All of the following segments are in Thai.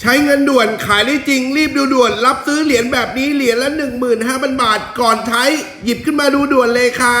ใช้เงินด่วนขายได้จริง รีบดูด่วน รับซื้อเหรียญแบบนี้เหรียญละ 15,000 บาท ก่อนใช้หยิบขึ้นมาดูด่วนเลยครั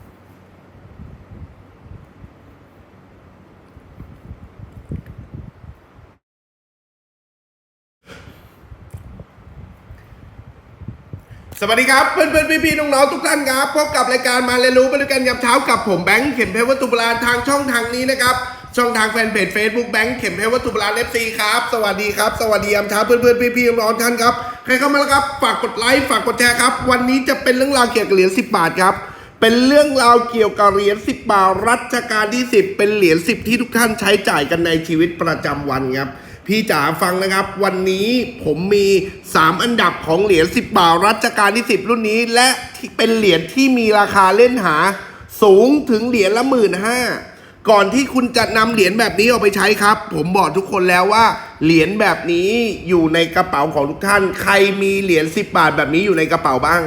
สวัสดีครับเพื่อนเพื่อนพี่พี่ๆน้องๆทุกท่านครับพบกับรายการมาเรียนรู้ไปด้วยกันยามเช้ากับผมแบงค์เข็มเพชรวัตถุโบราณทางช่องทางนี้นะครับช่องทางแฟนเพจ Facebook แบงค์เข็มเพชรวัตถุโบราณ FC ครับสวัสดีครับสวัสดียามเช้าเพื่อนเพื่อนพี่พี่ๆน้องๆท่านครับใครเข้ามาแล้วครับฝากกดไลค์ฝากกดแชร์ครับวันนี้จะเป็นเรื่องราวเกี่ยวกับเหรียญ10 บาทครับเป็นเรื่องราวเกี่ยวกับเหรียญ10 บาทรัชกาลที่ 10 เป็นเหรียญ10 ที่ทุกท่านใช้จ่ายกันในชีวิตประจำวันครับ พี่จ๋าฟังนะครับ วันนี้ผมมี 3 อันดับของเหรียญ10 บาทรัชกาลที่ 10 รุ่นนี้ และเป็นเหรียญที่มีราคาเล่นหาสูงถึงเหรียญละหมื่นห้าก่อนที่คุณจะนำเหรียญแบบนี้ออกไปใช้ครับ ผมบอกทุกคนแล้วว่า เหรียญแบบนี้อยู่ในกระเป๋าของทุกท่าน ใครมีเหรียญ10 บาทแบบนี้อยู่ในกระเป๋าบ้าง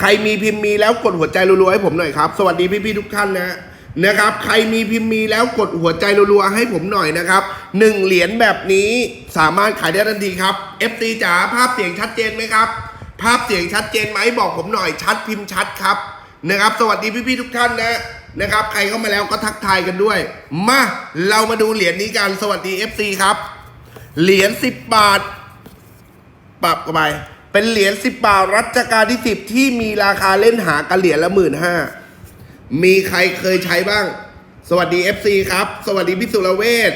ใครมีพิมพ์มีแล้วกดหัวใจรัวๆให้ผมหน่อยครับ สวัสดีพี่ๆทุกท่านนะ นะครับ ใครมีพิมพ์มีแล้วกดหัวใจรัวๆให้ผมหน่อยนะครับหนึ่งเหรียญแบบนี้สามารถขายได้ทันทีครับ FT จ๋าภาพเสียงชัดเจนไหมครับ ภาพเสียงชัดเจนไหมบอกผมหน่อยชัดพิมพ์ชัดครับนะครับ สวัสดีพี่ๆทุกท่านนะนะครับ ใครเข้ามาแล้วก็ทักทายกันด้วย มาเรามาดูเหรียญนี้กันสวัสดี FC ครับ เหรียญ10 บาท ปรับกันไปเป็นเหรียญ10 บาทรัชกาลที่ 10 ที่มีราคาเล่นหากันเหรียญละหมื่นห้า มีใครเคยใช้บ้าง สวัสดี FC ครับ สวัสดีพี่สุรเวช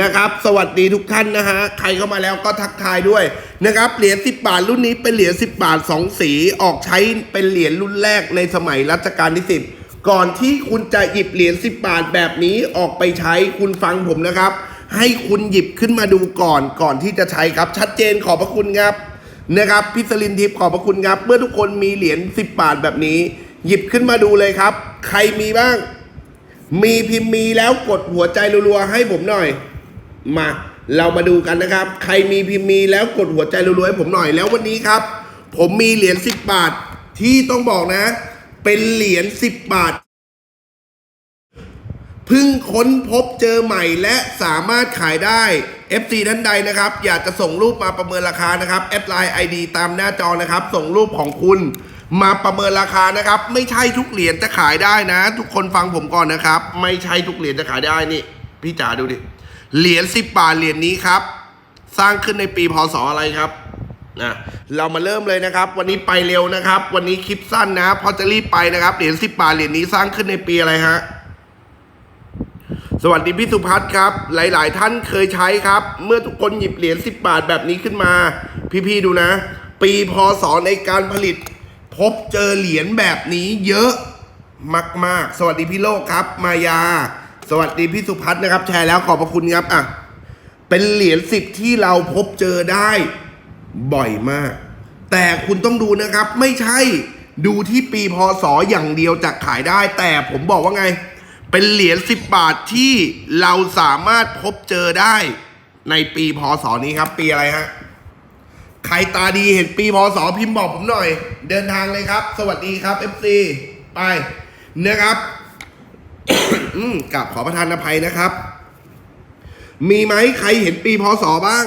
นะครับ สวัสดีทุกท่านนะฮะ ใครเข้ามาแล้วก็ทักทายด้วยนะครับ เหรียญ 10 บาทรุ่นนี้เป็นเหรียญ 10 บาท 2 สี ออกใช้เป็นเหรียญรุ่นแรกในสมัยรัชกาลที่ 10 ก่อนที่คุณจะหยิบเหรียญ 10 บาทแบบนี้ออกไปใช้ คุณฟังผมนะครับ ให้คุณหยิบขึ้นมาดูก่อน ก่อนที่จะใช้ครับ ชัดเจนขอบพระคุณครับ นะครับ พิสลินทิพย์ขอบพระคุณครับ เมื่อทุกคนมีเหรียญ 10 บาทแบบนี้ หยิบขึ้นมาดูเลยครับ ใครมีบ้าง มีพิมพ์มีแล้วกดหัวใจรัวๆให้ผมหน่อย มาเรามาดูกันนะครับ ใครมีพิมพ์มีแล้วกดหัวใจรัวๆให้ผมหน่อยแล้ววันนี้ครับ ผมมีเหรียญ10 บาทที่ต้องบอกนะ เป็นเหรียญ10 บาทเพิ่งค้นพบเจอใหม่และสามารถขายได้ FC ท่านใดนะครับ อยากจะส่งรูปมาประเมินราคานะครับแอดไลน์ ID ตามหน้าจอนะครับ ส่งรูปของคุณ มาประเมินราคานะครับ ไม่ใช่ทุกเหรียญจะขายได้นะ ทุกคนฟังผมก่อนนะครับ ไม่ใช่ทุกเหรียญจะขายได้นี่ พี่จ๋าดูดิเหรียญ10บบาทเหรียญนี้ครับ สร้างขึ้นในปีพศอะไรครับนะเรามาเริ่มเลยนะครับ วันนี้ไปเร็วนะครับ วันนี้คลิปสั้นนะพอจะรีบไปนะครับเหรียญ10บาทเหรียญนี้สร้างขึ้นในปีอะไรฮะสวัสดีพี่สุพัฒน์ครับ หลาย ๆ ท่านเคยใช้ครับ เมื่อทุกคนหยิบเหรียญ10 บาทแบบนี้ขึ้นมา พี่ ๆ ดูนะ ปีพศในการผลิต พบเจอเหรียญแบบนี้เยอะมาก ๆ สวัสดีพี่โลกครับ มายา สวัสดีพี่สุพัฒน์นะครับ แชร์แล้วขอบพระคุณครับอะเป็นเหรียญสิบที่เราพบเจอได้บ่อยมาก แต่คุณต้องดูนะครับ ไม่ใช่ดูที่ปีพศอย่างเดียวจะขายได้ แต่ผมบอกว่าไง เป็นเหรียญสิบบาทที่เราสามารถพบเจอได้ในปีพศนี้ครับ ปีอะไรฮะ ใครตาดีเห็นปีพศพิมพ์บอกผมหน่อย เดินทางเลยครับ สวัสดีครับ FC ไปนะครับกับขอประทานอภัยนะครับ มีไหมใครเห็นปีพศบ้าง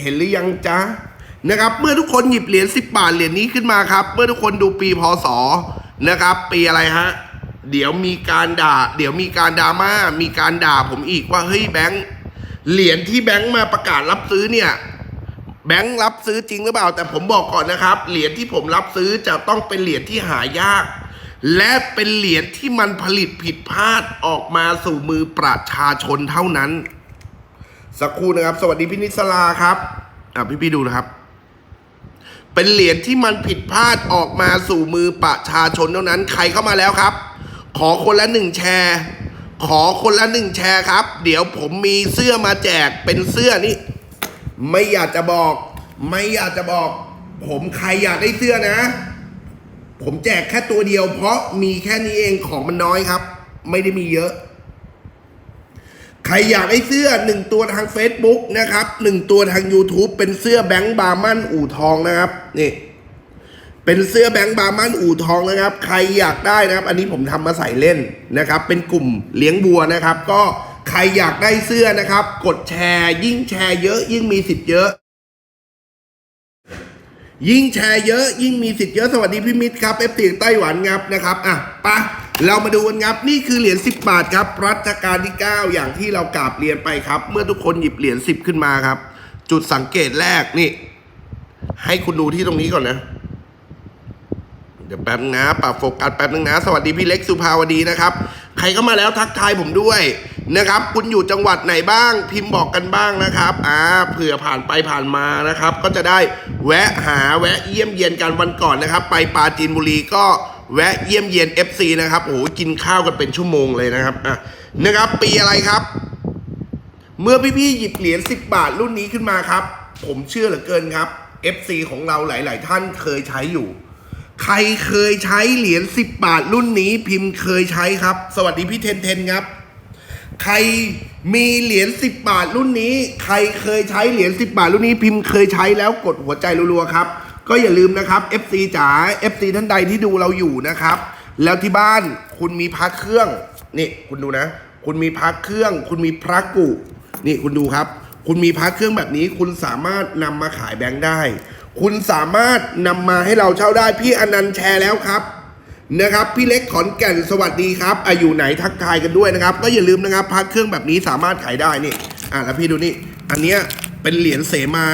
เห็นหรือยังจ๊ะนะครับ เมื่อทุกคนหยิบเหรียญ10 บาทเหรียญนี้ขึ้นมาครับ เมื่อทุกคนดูปีพศนะครับ ปีอะไรฮะเดี๋ยวมีการด่า เดี๋ยวมีการดราม่ามีการด่าผมอีกว่าเฮ้ยแบงค์เหรียญที่แบงค์มาประกาศรับซื้อเนี่ย แบงค์รับซื้อจริงหรือเปล่า แต่ผมบอกก่อนนะครับ เหรียญที่ผมรับซื้อจะต้องเป็นเหรียญที่หายาก และเป็นเหรียญที่มันผลิตผิดพลาดออกมาสู่มือประชาชนเท่านั้น สักครู่นะครับ สวัสดีพี่นิสลาครับอะพี่พี่ๆดูนะครับ เป็นเหรียญที่มันผิดพลาดออกมาสู่มือประชาชนเท่านั้น ใครเข้ามาแล้วครับ ขอคนละหนึ่งแชร์ ขอคนละหนึ่งแชร์ครับ เดี๋ยวผมมีเสื้อมาแจกเป็นเสื้อนี่ ไม่อยากจะบอก ไม่อยากจะบอก ผมใครอยากได้เสื้อนะ ผมแจกแค่ตัวเดียว เพราะมีแค่นี้เองของมันน้อยครับ ไม่ได้มีเยอะ ใครอยากได้เสื้อหนึ่งตัวทาง Facebook นะครับหนึ่งตัวทาง YouTube เป็นเสื้อแบงค์บาร์มันอู่ทองนะครับนี่เป็นเสื้อแบงค์บาร์มันอู่ทองนะครับ ใครอยากได้นะครับ อันนี้ผมทำมาใส่เล่นนะครับ เป็นกลุ่มเลี้ยงบัวนะครับ ก็ ใครอยากได้เสื้อนะครับ กดแชร์ยิ่งแชร์เยอะ ยิ่งมีสิทธิ์เยอะ ยิ่งแชร์เยอะ ยิ่งมีสิทธิ์เยอะสวัสดีพี่มิตรครับเอฟซีไต้หวันครับนะครับอะปะเรามาดูกันครับนี่คือเหรียญ10 บาทครับ รัชกาลที่ 9 อย่างที่เรากราบเรียนไปครับ เมื่อทุกคนหยิบเหรียญ10 ขึ้นมาครับ จุดสังเกตแรกนี่ ให้คุณดูที่ตรงนี้ก่อนนะ ดี๋ยวแป๊บนึงนะปรับโฟกัสแป๊บนึงนะ สวัสดีพี่เล็กสุภาวดีนะครับ ใครเข้ามาแล้วทักทายผมด้วยนะครับ คุณอยู่จังหวัดไหนบ้าง พิมพ์บอกกันบ้างนะครับอ่าเผื่อผ่านไปผ่านมานะครับ ก็จะได้แวะหาแวะเยี่ยมเยียนกันวันก่อนนะครับ ไปปาจีนบุรีก็แวะเยี่ยมเยียน FC นะครับโอ้โหกินข้าวกันเป็นชั่วโมงเลยนะครับอะนะครับ ปีอะไรครับ เมื่อพี่ๆหยิบเหรียญ10 บาทรุ่นนี้ขึ้นมาครับ ผมเชื่อเหลือเกินครับ FC ของเราหลาย ๆ ท่านเคยใช้อยู่ ใครเคยใช้เหรียญ10 บาทรุ่นนี้พิมพ์เคยใช้ครับ สวัสดีพี่เทนเทนครับ ใครมีเหรียญ10 บาทรุ่นนี้ ใครเคยใช้เหรียญ10 บาทรุ่นนี้พิมพ์เคยใช้แล้วกดหัวใจรัวๆครับ ก็อย่าลืมนะครับ FC จ๋า FC ท่านใดที่ดูเราอยู่นะครับ แล้วที่บ้านคุณมีพักเครื่องนี่คุณดูนะ คุณมีพักเครื่อง คุณมีพระกุนี่คุณดูครับ คุณมีพักเครื่องแบบนี้ คุณสามารถนำมาขายแบงค์ได้ คุณสามารถนำมาให้เราเช่าได้พี่อนันต์แชร์แล้วครับนะครับพี่เล็กขอนแก่นสวัสดีครับอาอยู่ไหนทักทายกันด้วยนะครับ ก็อย่าลืมนะครับพักเครื่องแบบนี้สามารถขายได้นี่อะแล้วพี่ดูนี่ อันเนี้ยเป็นเหรียญเสมา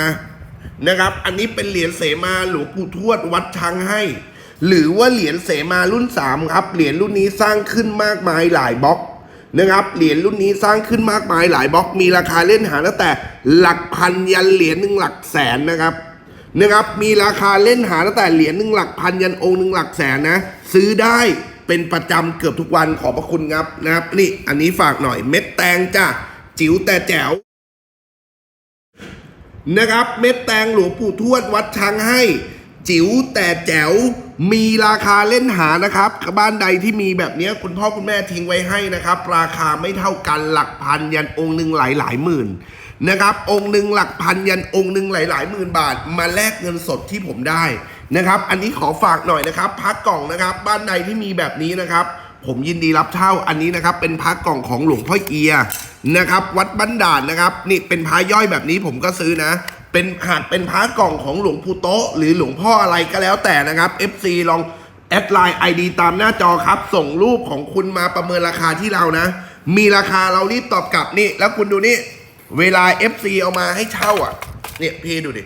นะครับ อันนี้เป็นเหรียญเสมาหลวงปู่ทวดวัดช้างให้ หรือว่าเหรียญเสมารุ่น 3 ครับ เหรียญรุ่นนี้สร้างขึ้นมากมายหลายบล็อกนะครับ เหรียญรุ่นนี้สร้างขึ้นมากมายหลายบล็อก มีราคาเล่นหาตั้งแต่หลักพันยันเหรียญหนึ่งหลักแสนนะครับ นะครับมีราคาเล่นหาตั้งแต่เหรียญหนึ่งหลักพันยันองค์หนึ่งหลักแสนนะ ซื้อได้เป็นประจำเกือบทุกวันขอบพระคุณครับนะครับนี่อันนี้ฝากหน่อยเม็ดแตงจ้ะจิ๋วแต่แจ๋วนะครับเม็ดแตงหลวงปู่ทวดวัดช้างให้จิ๋วแต่แจ๋วมีราคาเล่นหานะครับ บ้านใดที่มีแบบนี้คุณพ่อคุณแม่ทิ้งไว้ให้นะครับ ราคาไม่เท่ากันหลักพันยันองค์หนึ่งหลายหลายหมื่น นะครับ องค์หนึ่งหลักพันยันองค์หนึ่งหลาย ๆ หมื่นบาท มาแลกเงินสดที่ผมได้นะครับ อันนี้ขอฝากหน่อยนะครับพักกล่องนะครับ บ้านใดที่มีแบบนี้นะครับ ผมยินดีรับเช่าอันนี้นะครับ เป็นพักกล่องของหลวงพ่อเอียนะครับ วัดบ้านด่านนะครับ นี่เป็นพาย่อยแบบนี้ผมก็ซื้อนะเป็นหากเป็นพาร์กล่องของหลวงปู่โตหรือหลวงพ่ออะไรก็แล้วแต่นะครับ FC ลองแอดไลน์ ID ตามหน้าจอครับ ส่งรูปของคุณมาประเมินราคาที่เรานะ มีราคาเรารีบตอบกลับนี่ แล้วคุณดูนี่ เวลา FC เอามาให้เช่าอะ เนี่ยพี่ดูดิ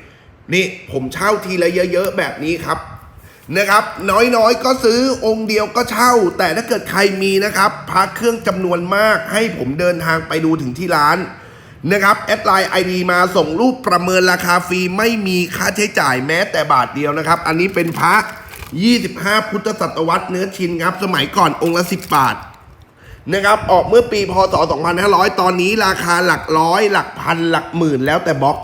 นี่ผมเช่าทีละเยอะ ๆ แบบนี้ครับนะครับ น้อยๆ ก็ซื้อองค์เดียวก็เช่า แต่ถ้าเกิดใครมีนะครับพักเครื่องจำนวนมาก ให้ผมเดินทางไปดูถึงที่ร้านนะครับแอดไลน์ ID มาส่งรูปประเมินราคาฟรีไม่มีค่าใช้จ่ายแม้แต่บาทเดียวนะครับ อันนี้เป็นพระ 25 พุทธศตวรรษเนื้อชินครับ สมัยก่อนองค์ละ 10 บาท นะครับออกเมื่อปีพศ 2500 ตอนนี้ราคาหลักร้อย หลักพันหลักหมื่นแล้วแต่บล็อก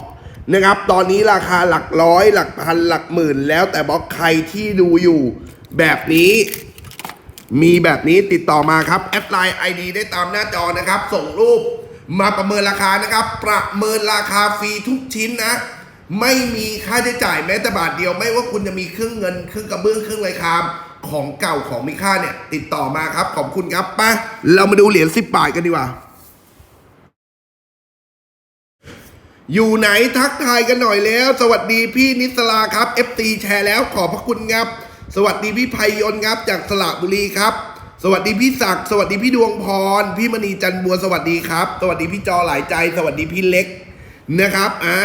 นะครับตอนนี้ราคาหลักร้อย หลักพันหลักหมื่น แล้วแต่บล็อกใครที่ดูอยู่แบบนี้ มีแบบนี้ติดต่อมาครับแอดไลน์ ID ได้ตามหน้าจอนะครับ ส่งรูปมาประเมินราคานะครับ ประเมินราคาฟรีทุกชิ้นนะ ไม่มีค่าใช้จ่ายแม้แต่บาทเดียวไม่ว่าคุณจะมีเครื่องเงินเครื่องกระเบื้องเครื่องไรคาม ของเก่าของมีค่าเนี่ย ติดต่อมาครับขอบคุณครับไป้าเรามาดูเหรียญ10บาทกันดีกว่า อยู่ไหนทักทายกันหน่อยแล้ว สวัสดีพี่นิสลาครับ FT แชร์แล้วขอบพระคุณครับ สวัสดีพี่ไพยนครับ จากสระบุรีครับ สวัสดีพี่ศักดิ์สวัสดีพี่ดวงพร พี่มณีจันบัวสวัสดีครับ สวัสดีพี่จอหลายใจ สวัสดีพี่เล็กนะครับ อ่า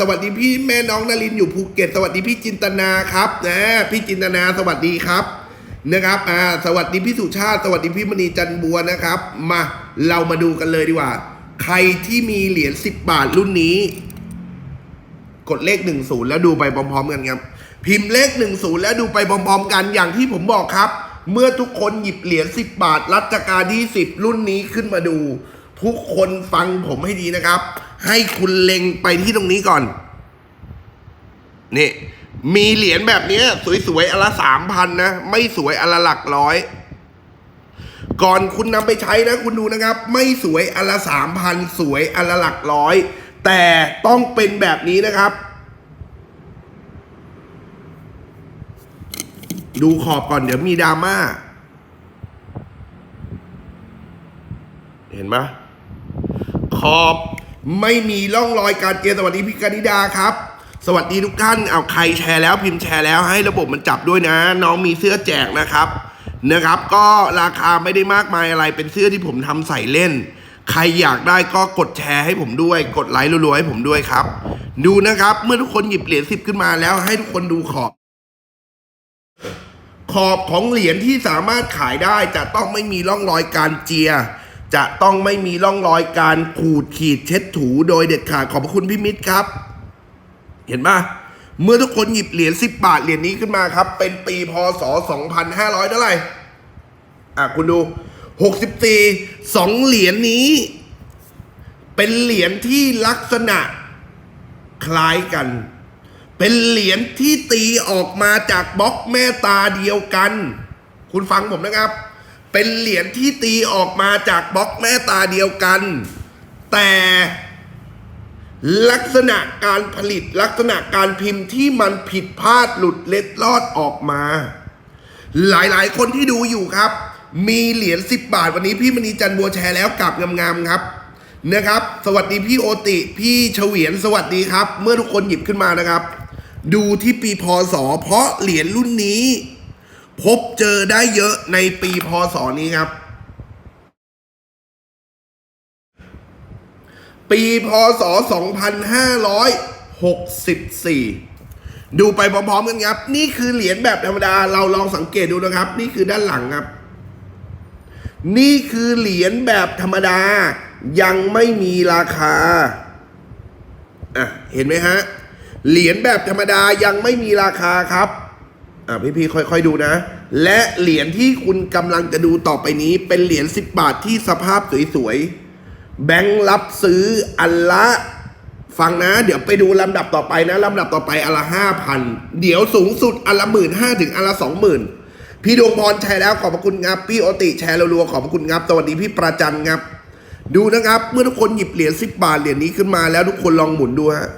สวัสดีพี่แม่น้องนารินอยู่ภูเก็ต สวัสดีพี่จินตนาครับนะพี่จินตนาสวัสดีครับ นะครับอ่าสวัสดีพี่สุชาติ สวัสดีพี่มณีจันบัวนะครับ มาเรามาดูกันเลยดีกว่า ใครที่มีเหรียญ10บาทรุ่นนี้ กดเลข10แล้วดูไปพร้อม ๆ กันครับ พิมพ์เลข10แล้วดูไปพร้อม ๆ กันอย่างที่ผมบอกครับ เมื่อทุกคนหยิบเหรียญ10บาท รัชกาลที่10รุ่นนี้ขึ้นมาดู ทุกคนฟังผมให้ดีนะครับ ให้คุณเล็งไปที่ตรงนี้ก่อนนี่ มีเหรียญแบบนี้สวยๆอนละสามพันนะ ไม่สวยอนละหลักร้อย ก่อนคุณนำไปใช้นะ คุณดูนะครับ ไม่สวยอนละสามพันสวยอนละหลักร้อย แต่ต้องเป็นแบบนี้นะครับ ดูขอบก่อนเดี๋ยวมีดราม่าเห็นไหมขอบไม่มีร่องรอยการเจียสวัสดีพี่กนิดาครับ สวัสดีทุกท่านเอาใครแชร์แล้วพิมพ์แชร์แล้วให้ระบบมันจับด้วยนะ น้องมีเสื้อแจกนะครับนะครับ ก็ราคาไม่ได้มากมายอะไรเป็นเสื้อที่ผมทำใส่เล่น ใครอยากได้ก็กดแชร์ให้ผมด้วย กดไลค์รัวๆให้ผมด้วยครับ ดูนะครับ เมื่อทุกคนหยิบเหรียญสิบขึ้นมาแล้ว ให้ทุกคนดูขอบ ขอบของเหรียญที่สามารถขายได้จะต้องไม่มีร่องรอยการเจียจะต้องไม่มีร่องรอยการขูดขีดเช็ดถูโดยเด็ดขาดขอบพระคุณพี่มิตรครับ เห็นปะเมื่อทุกคนหยิบเหรียญ10 บาทเหรียญนี้ขึ้นมาครับ เป็นปีพศ 2500เท่าไหร่อะคุณดู 64สองเหรียญนี้ เป็นเหรียญที่ลักษณะคล้ายกัน เป็นเหรียญที่ตีออกมาจากบล็อกแม่ตาเดียวกัน คุณฟังผมนะครับ เป็นเหรียญที่ตีออกมาจากบล็อกแม่ตาเดียวกัน แต่ ลักษณะการผลิตลักษณะการพิมพ์ที่มันผิดพลาดหลุดเล็ดลอดออกมา หลายๆ คนที่ดูอยู่ครับ มีเหรียญ10 บาทวันนี้พี่มณีจันบัวแชร์แล้วกลับงามๆครับนะครับ สวัสดีพี่โอติ พี่เฉวียนสวัสดีครับ เมื่อทุกคนหยิบขึ้นมานะครับ ดูที่ปีพศ เพราะเหรียญรุ่นนี้ พบเจอได้เยอะในปีพศนี้ครับ ปีพศ 2564 ดูไปพร้อมๆกันครับ นี่คือเหรียญแบบธรรมดา เราลองสังเกตดูนะครับ นี่คือด้านหลังครับ นี่คือเหรียญแบบธรรมดา ยังไม่มีราคา อะ เห็นไหมฮะ เหรียญแบบธรรมดายังไม่มีราคาครับ อะพี่ๆค่อย ๆดูนะ และเหรียญที่คุณกำลังจะดูต่อไปนี้ เป็นเหรียญ10 บาทที่สภาพสวยๆ แบงค์รับซื้ออันละ ฟังนะ เดี๋ยวไปดูลำดับต่อไปนะลำดับต่อไปอันละห้าพันเดี๋ยวสูงสุดอันละหมื่นห้าถึงอันละสองหมื่นพี่ดวงพรแชร์แล้วขอบพระคุณครับ พี่โอติแชร์รัวๆขอบพระคุณครับสวัสดีพี่ประจันครับ ดูนะครับ เมื่อทุกคนหยิบเหรียญสิบบาทเหรียญนี้ขึ้นมาแล้วทุกคนลองหมุนดูฮะ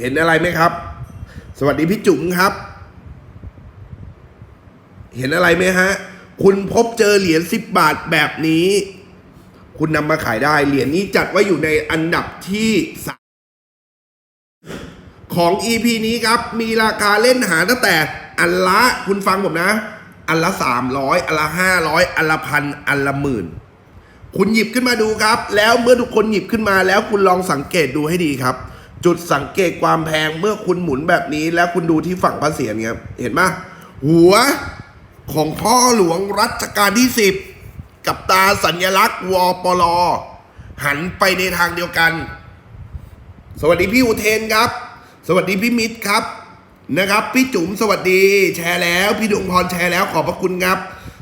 เห็นอะไรไหมครับ สวัสดีพี่จุ๋มครับ เห็นอะไรไหมฮะ คุณพบเจอเหรียญสิบบาทแบบนี้ คุณนำมาขายได้ เหรียญนี้จัดไว้อยู่ในอันดับที่สามของ EP นี้ครับ มีราคาเล่นหาตั้งแต่อันละคุณฟังผมนะ อันละสามร้อยอันละห้าร้อยอันละพันอันละหมื่น คุณหยิบขึ้นมาดูครับ แล้วเมื่อทุกคนหยิบขึ้นมาแล้วคุณลองสังเกตดูให้ดีครับ จุดสังเกตความแพงเมื่อคุณหมุนแบบนี้ แล้วคุณดูที่ฝั่งพระเศียรครับเห็นไหมหัวของพ่อหลวงรัชกาลที่สิบ กับตาสัญลักษณ์วปลหันไปในทางเดียวกัน สวัสดีพี่อุเทนครับ สวัสดีพี่มิตรครับนะครับ พี่จุ๋มสวัสดีแชร์แล้ว พี่ดวงพรแชร์แล้วขอบพระคุณครับ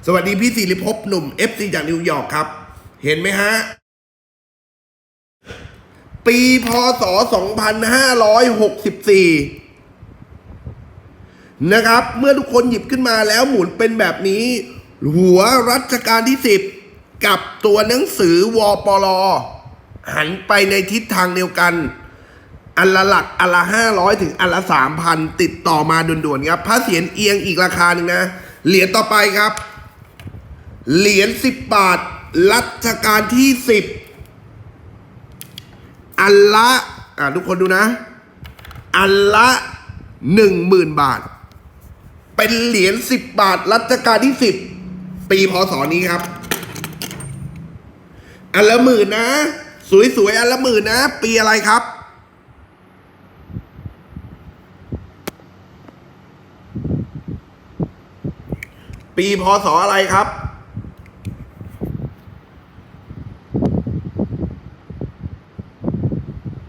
สวัสดีพี่สิริภพหนุ่ม FC จากนิวยอร์กครับ เห็นไหมฮะ ปีพศ 2564 นะครับ เมื่อทุกคนหยิบขึ้นมาแล้วหมุนเป็นแบบนี้ หัวรัชกาลที่ 10 กับตัวหนังสือวปลหันไปในทิศทางเดียวกัน อันละหลักอันละห้าร้อยถึงอันละสามพันติดต่อมาด่วนๆครับพระเสียรเอียงอีกราคาหนึ่งนะ เหรียญต่อไปครับ เหรียญสิบบาท รัชกาลที่สิบอันละอ่าทุกคนดูนะ อันละหนึ่งหมื่นบาท เป็นเหรียญสิบบาท รัชกาลที่สิบปีพศนี้ครับ อันละหมื่นนะ สวยๆอันละหมื่นนะ ปีอะไรครับ ปีพศอะไรครับ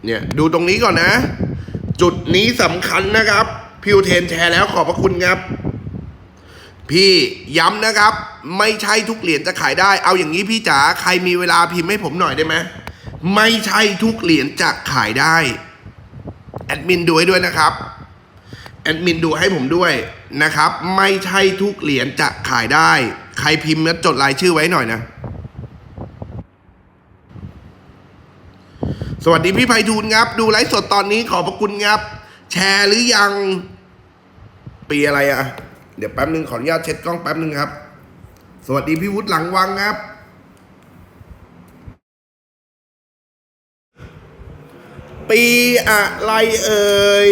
เนี่ย ดูตรงนี้ก่อนนะ จุดนี้สำคัญนะครับ พิวเทนแชร์แล้วขอบพระคุณครับ พี่ย้ำนะครับ ไม่ใช่ทุกเหรียญจะขายได้ เอาอย่างนี้พี่จ๋าใครมีเวลาพิมพ์ให้ผมหน่อยได้ไหมไม่ใช่ทุกเหรียญจะขายได้แอดมินดูให้ด้วยนะครับแอดมินดูให้ผมด้วยนะครับ ไม่ใช่ทุกเหรียญจะขายได้ ใครพิมพ์แล้วจดรายชื่อไว้หน่อยนะ สวัสดีพี่ไพฑูรย์ครับ ดูไลฟ์สดตอนนี้ขอบพระคุณครับ แชร์หรือยัง ปีอะไรอะ เดี๋ยวแป๊บนึงขออนุญาตเช็ดกล้องแป๊บนึงครับ สวัสดีพี่วุฒิหลังวังครับ ปีอะไรเอ่ย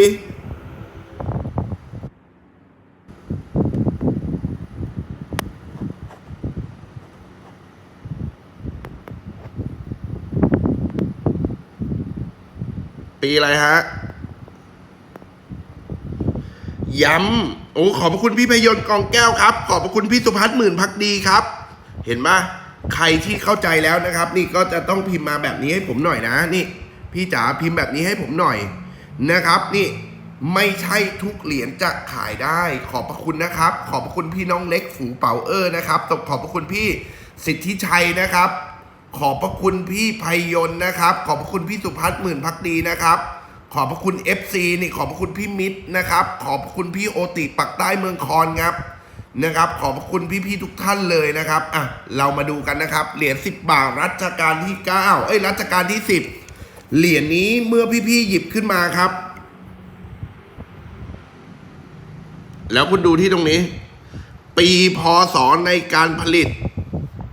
ปีอะไรฮะ ย้ำโอ้ขอบพระคุณพี่พยนต์กองแก้วครับ ขอบพระคุณพี่สุพัฒน์หมื่นพักดีครับ เห็นปะใครที่เข้าใจแล้วนะครับ นี่ก็จะต้องพิมพ์มาแบบนี้ให้ผมหน่อยนะ นี่ พี่จ๋าพิมพ์แบบนี้ให้ผมหน่อยนะครับ นี่ไม่ใช่ทุกเหรียญจะขายได้ ขอบพระคุณนะครับ ขอบพระคุณพี่น้องเล็กฝูเป่าเออร์นะครับตบขอบพระคุณพี่สิทธิชัยนะครับ ขอบพระคุณพี่พยนต์นะครับ ขอบพระคุณพี่สุพัฒน์หมื่นพักดีนะครับ ขอบพระคุณ FC นี่ขอบพระคุณพี่มิตรนะครับ ขอบพระคุณพี่โอติปักใต้เมืองคอนครับนะครับ ขอบพระคุณพี่ๆทุกท่านเลยนะครับอะเรามาดูกันนะครับ เหรียญ10 บาทรัชกาลที่ 9 เอ้ยรัชกาลที่ 10 เหรียญนี้เมื่อพี่ๆหยิบขึ้นมาครับ แล้วคุณดูที่ตรงนี้ ปีพศในการผลิต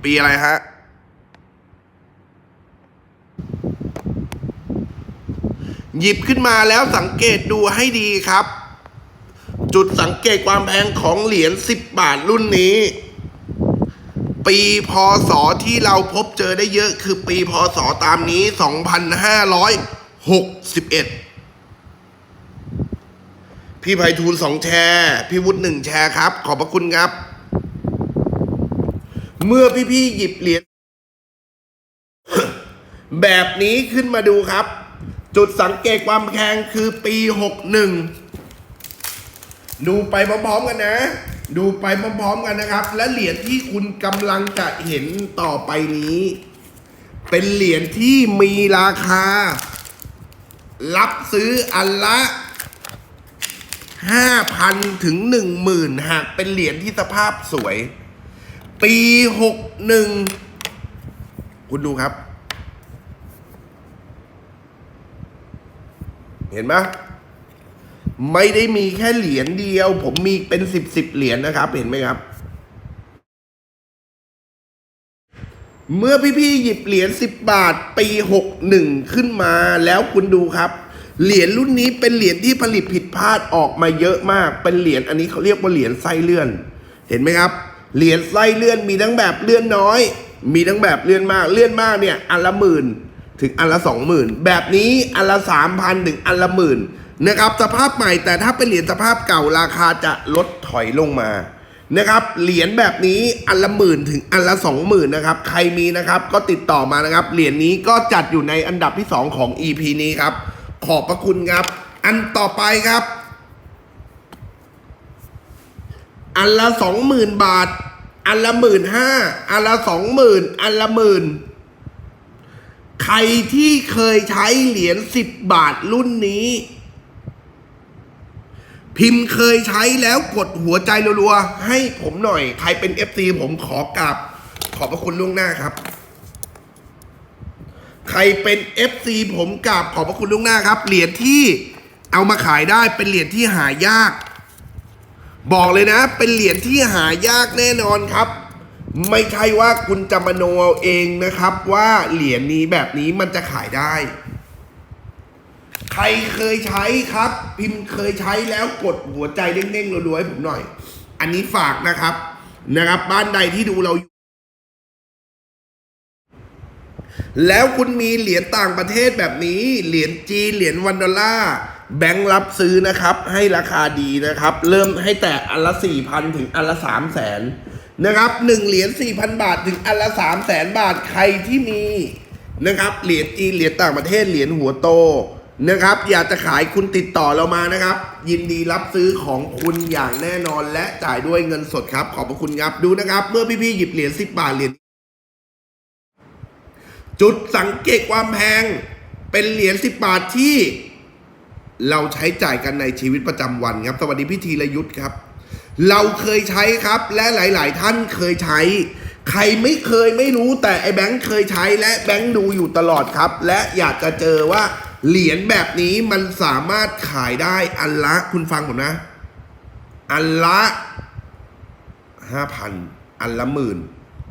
ปีอะไรฮะ หยิบขึ้นมาแล้วสังเกตดูให้ดีครับ จุดสังเกตความแพงของเหรียญ 10 บาทรุ่นนี้ ปีพศที่เราพบเจอได้เยอะคือปีพศตามนี้ 2561 พี่ไพฑูรย์สองแชร์ พี่วุฒิหนึ่งแชร์ครับ ขอบพระคุณครับ เมื่อพี่ๆหยิบเหรียญแบบนี้ขึ้นมาดูครับ จุดสังเกตความแพงคือปี 61 ดูไปพร้อมๆกันนะ ดูไปพร้อมๆกันนะครับ และเหรียญที่คุณกำลังจะเห็นต่อไปนี้ เป็นเหรียญที่มีราคา รับซื้ออันละ5,000 ถึง 10,000 หากเป็นเหรียญที่สภาพสวย ปี 61 คุณดูครับ เห็นไหมไม่ได้มีแค่เหรียญเดียว ผมมีเป็นสิบสิบเหรียญนะครับ เห็นไหมครับ เมื่อพี่ๆหยิบเหรียญสิบบาทปีหกหนึ่งขึ้นมาแล้วคุณดูครับ เหรียญรุ่นนี้เป็นเหรียญที่ผลิตผิดพลาดออกมาเยอะมาก เป็นเหรียญอันนี้เขาเรียกว่าเหรียญไส้เลื่อน เห็นไหมครับ เหรียญไส้เลื่อนมีทั้งแบบเลื่อนน้อย มีทั้งแบบเลื่อนมากเลื่อนมากเนี่ยอันละหมื่น ถึงอันละสองหมื่นแบบนี้อันละสามพันถึงอันละหมื่นนะครับสภาพใหม่แต่ถ้าเป็นเหรียญสภาพเก่าราคาจะลดถอยลงมานะครับเหรียญแบบนี้อันละหมื่นถึงอันละสองหมื่นนะครับใครมีนะครับก็ติดต่อมานะครับเหรียญนี้ก็จัดอยู่ในอันดับที่สองของ EP นี้ครับ ขอบพระคุณครับ อันต่อไปครับ อันละสองหมื่นบาท อันละหมื่นห้าอันละสองหมื่นอันละหมื่น ใครที่เคยใช้เหรียญสิบบาทรุ่นนี้ พิมพ์เคยใช้แล้วกดหัวใจรัวๆ ให้ผมหน่อย ใครเป็น FC ผมขอกราบขอบพระคุณล่วงหน้าครับ ใครเป็น FC ผมกราบขอบพระคุณล่วงหน้าครับ เหรียญที่เอามาขายได้เป็นเหรียญที่หายาก บอกเลยนะ เป็นเหรียญที่หายากแน่นอนครับ ไม่ใช่ว่าคุณจะมโนเอาเองนะครับว่าเหรียญนี้แบบนี้มันจะขายได้ ใครเคยใช้ครับ พิมพ์เคยใช้แล้วกดหัวใจเด้งๆรัวๆให้ผมหน่อย อันนี้ฝากนะครับ นะครับ บ้านใดที่ดูเราอยู่แล้วคุณมีเหรียญต่างประเทศแบบนี้ เหรียญจีเหรียญวันดอลลาร์แบงค์รับซื้อนะครับ ให้ราคาดีนะครับ เริ่มให้แต่อันละสี่พันถึงอันละสามแสน นะครับหนึ่งเหรียญสี่พันบาทถึงอันละสามแสนบาทใครที่มีนะครับเหรียญจีนเหรียญต่างประเทศเหรียญหัวโตนะครับ อยากจะขายคุณติดต่อเรามานะครับ ยินดีรับซื้อของคุณอย่างแน่นอนและจ่ายด้วยเงินสดครับ ขอบพระคุณครับดูนะครับ เมื่อพี่ๆหยิบเหรียญ10บาทเหรียญจุดสังเกตความแพงเป็นเหรียญ10บาทที่ เราใช้จ่ายกันในชีวิตประจำวันครับ สวัสดีพี่ธีรยุทธ์ครับ เราเคยใช้ครับและหลาย ๆ ท่านเคยใช้ ใครไม่เคยไม่รู้แต่ไอ้แบงค์เคยใช้และแบงค์ดูอยู่ตลอดครับ และอยากจะเจอว่าเหรียญแบบนี้มันสามารถขายได้อันละคุณฟังผมนะ อันละห้าพันอันละหมื่น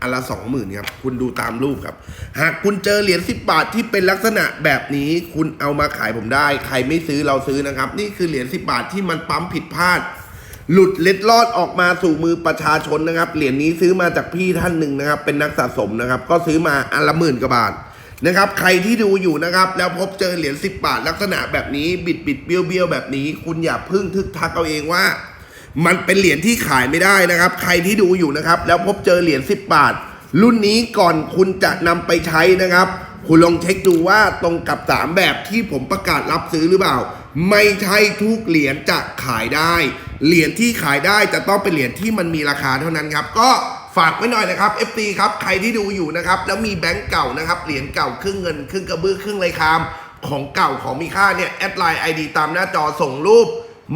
อันละสองหมื่นครับ คุณดูตามรูปครับ หากคุณเจอเหรียญสิบบาทที่เป็นลักษณะแบบนี้ คุณเอามาขายผมได้ ใครไม่ซื้อเราซื้อนะครับ นี่คือเหรียญสิบบาทที่มันปั๊มผิดพลาด หลุดเล็ดลอดออกมาสู่มือประชาชนนะครับ เหรียญนี้ซื้อมาจากพี่ท่านหนึ่งนะครับ เป็นนักสะสมนะครับ ก็ซื้อมาอันละหมื่นกว่าบาทนะครับ ใครที่ดูอยู่นะครับ แล้วพบเจอเหรียญสิบบาทลักษณะแบบนี้บิดบิดเบี้ยวเบี้ยวแบบนี้ คุณอย่าพึ่งทึกทักเอาเองว่า มันเป็นเหรียญที่ขายไม่ได้นะครับ ใครที่ดูอยู่นะครับ แล้วพบเจอเหรียญ10 บาท รุ่นนี้ก่อนคุณจะนำไปใช้นะครับ คุณลองเช็คดูว่าตรงกับ 3 แบบที่ผมประกาศรับซื้อหรือเปล่า ไม่ใช่ทุกเหรียญจะขายได้ เหรียญที่ขายได้จะต้องเป็นเหรียญที่มันมีราคาเท่านั้นครับ ก็ฝากไว้หน่อยนะครับ FT ครับใครที่ดูอยู่นะครับ แล้วมีแบงก์เก่านะครับ เหรียญเก่าครึ่งเงินครึ่งกระเบื้องครึ่งไรคาม ของเก่าของมีค่าเนี่ยแอดไลน์ไอดีตามหน้าจอส่งรูป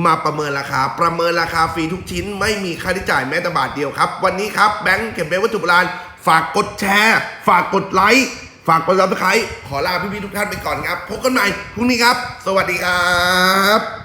มาประเมินราคา ประเมินราคาฟรีทุกชิ้น ไม่มีค่าใช้จ่ายแม้แต่บาทเดียวครับ วันนี้ครับแบงค์เก็บเป็นวัตถุโบราณฝากกดแชร์ ฝากกดไลค์ ฝากกดซับสไครต์ขอลาพี่ๆทุกท่านไปก่อนครับ พบกันใหม่พรุ่งนี้ครับ สวัสดีครับ